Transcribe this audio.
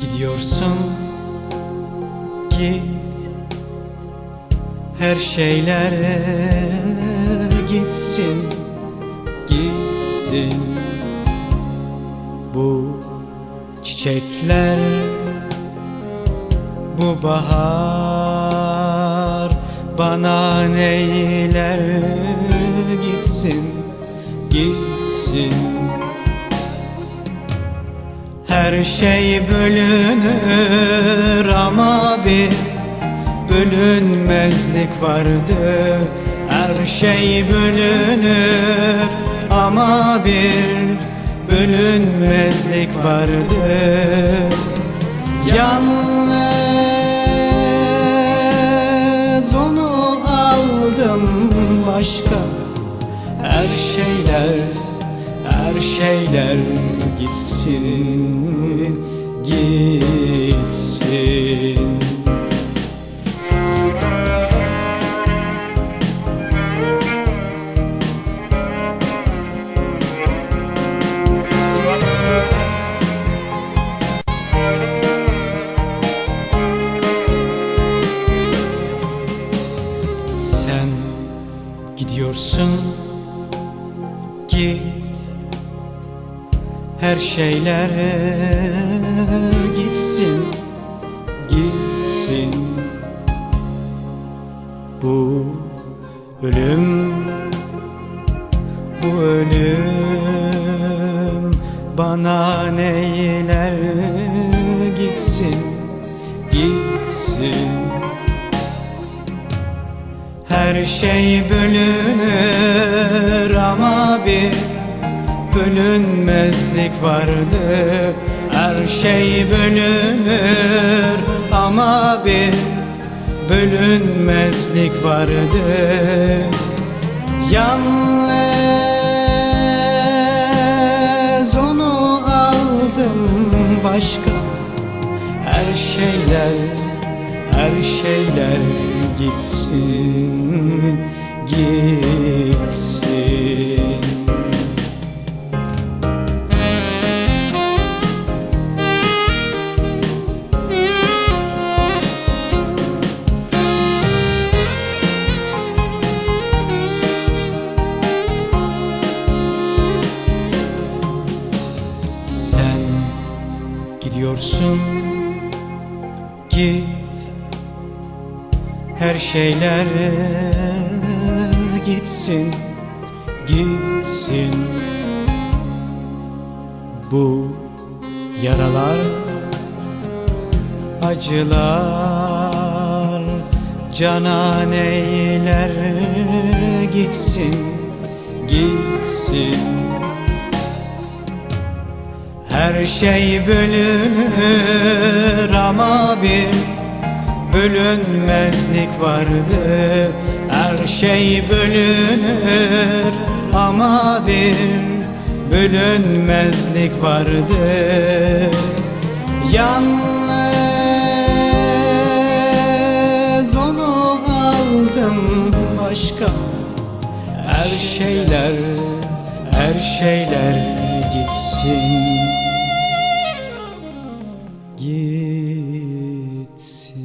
gidiyorsun Git. Her şeyler gitsin Gitsin. Bu çiçekler Bu bahar Bana neyler gitsin Gitsin her şey bölünür ama bir bölünmezlik vardı. Her şey bölünür ama bir bölünmezlik vardı. Yalnız onu aldım başka Her şeyler her şeyler gitsin, gitsin. Sen gidiyorsun, git her şeyler gitsin, gitsin. Bu ölüm, bu ölüm Bana neyler gitsin, gitsin. Her şey bölünür ama bir bölünmezlik vardı. Her şey bölünür ama bir bölünmezlik vardı. Yalnız onu aldım başka. Her şeyler, her şeyler gitsin, gitsin gidiyorsun Git Her şeyler gitsin Gitsin. Bu yaralar Acılar Canan eyler Gitsin Gitsin her şey bölünür ama bir bölünmezlik vardı Her şey bölünür ama bir bölünmezlik vardı Yalnız onu aldım başka. Her şeyler, her şeyler gitsin 热时